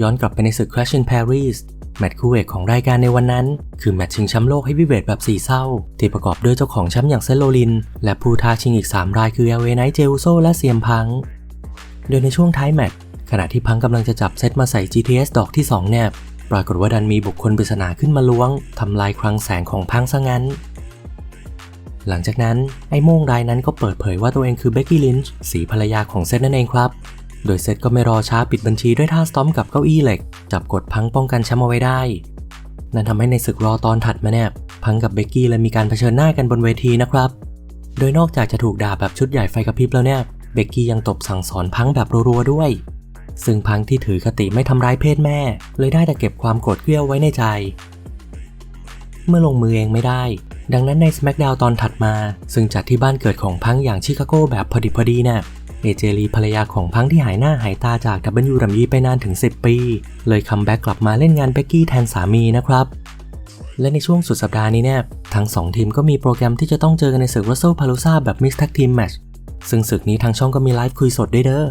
ย้อนกลับไปในศึก Clash in Paris แมตช์คู่เอกของรายการในวันนั้น คือแมตช์ชิงแชมป์โลกให้วิเวทแบบสี่เศร้า ที่ประกอบด้วยเจ้าของแชมป์อย่างเซโลลิน และผู้ท้าชิงอีก 3 รายคือ LA Knight เจอุโซและเซียมพัง โดยในช่วงท้ายแมตช์ขณะที่พังกำลังจะจับเซตมาใส่ GTS ดอกที่ 2 แนบ ปรากฏว่าดันมีบุคคลปริศนาขึ้นมาล้วงทำลายคลังแสงของพังซะงั้น หลังจากนั้นไอ้โม่งรายนั้นก็เปิดเผยว่าตัวเองคือเบกกี้ลินช์สีภรรยาของเซตนั่นเองครับ โดยเซตก็ไม่รอช้าปิดบัญชีด้วยท่าสตอมกับเก้าอี้เหล็ก จับกดพังป้องกันแชมป์เอาไว้ได้ นั่นทำให้ในศึกรอตอนถัดมาแนบพังกับเบกกี้เลยมีการเผชิญหน้ากันบนเวทีนะครับ โดยนอกจากจะถูกด่าแบบชุดใหญ่ไฟกระพริบแล้วเนี่ยเบกกี้ยังตบสั่งสอนพังแบบรัวๆด้วย ซึ่งพังที่ถือคติไม่ทำร้ายเพศแม่ เลยได้แต่เก็บความโกรธเกรี้ยวไว้ในใจ เมื่อลงมือเองไม่ได้ ดังนั้นใน SmackDown ตอนถัดมา ซึ่งจัดที่บ้านเกิดของพังอย่างชิคาโกแบบพอดิบพอดีเนี่ย เอเจลีภรรยาของพังที่หายหน้าหายตาจาก WWE ไปนานถึง 10 ปี เลยคัมแบ็กกลับมาเล่นงานเบกกี้แทนสามีนะครับ และในช่วงสุดสัปดาห์นี้เนี่ยทั้ง 2 ทีมก็มีโปรแกรมที่จะต้องเจอกันในศึกรัสเซลพาลูซาแบบ Mixed Tag Team Match ซึ่งศึกนี้ทางช่องก็มีไลฟ์คุยสดด้วยเด้อ